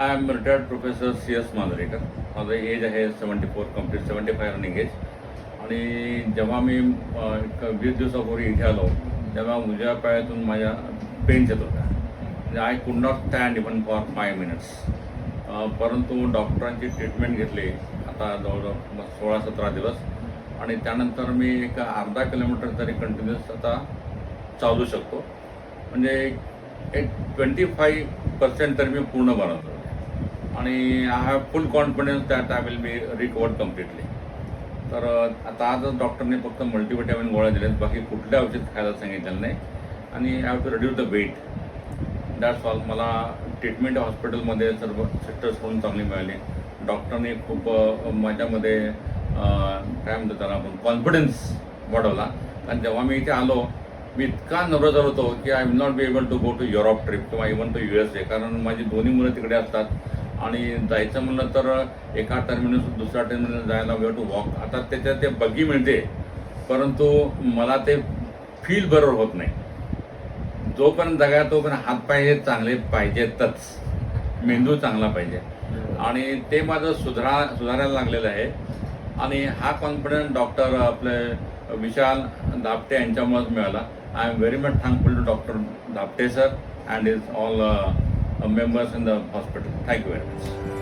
I am retired professor C S Manjrekar माझं age आहे seventy four complete seventy five running age आणि जेव्हा मी एक वीस दिवसापूर्वी इथे आलो तेव्हा उजव्या पायातून माझ्या पेन्स येत होत्या. म्हणजे I could not stand even for five minutes परंतु डॉक्टरांची ट्रीटमेंट घेतली. आता जवळजवळ सोळा सतरा दिवस. आणि त्यानंतर मी एक अर्धा किलोमीटर तरी कंटिन्युअस आता चालू शकतो. म्हणजे एक ट्वेंटी फाईव्ह पर्सेंट तरी मी पूर्ण बनवतो. आणि I have full confidence that I will be recovered completely तर आता आजच डॉक्टरने फक्त मल्टीव्हिटॅमिन गोळ्या दिल्यात बाकी कुठल्या औषध खायला सांगितलेलं नाही. आणि I have to reduce the weight that's all मला ट्रीटमेंट हॉस्पिटलमध्ये सर्व सिस्टर्सकडून चांगली मिळाली. डॉक्टरने खूप माझ्यामध्ये काय म्हणतो त्याला आपण कॉन्फिडन्स वाढवला. कारण जेव्हा मी इथे आलो मी इतका नर्वस झालो होतो की I will not be able to go to Europe trip किंवा even to U S A कारण माझी दोन्ही मुलं तिकडे असतात. आणि जायचं म्हणलं तर एका टर्मिनस दुसऱ्या टर्मिनस जायला वेळ टू वॉक आता त्याच्यात ते बग्गी मिळते परंतु मला ते फील बरोबर होत नाही. जोपर्यंत जगा तोपर्यंत हातपाय हे चांगले पाहिजेतच. मेंदू चांगला पाहिजे. आणि ते माझं सुधारा सुधारायला लागलेलं आहे. आणि हा कॉन्फिडन्स डॉक्टर आपले विशाल दापटे यांच्यामुळेच मिळाला. I am very much thankful to doctor Dapte sir and is all members in the hospital. Thank you very much.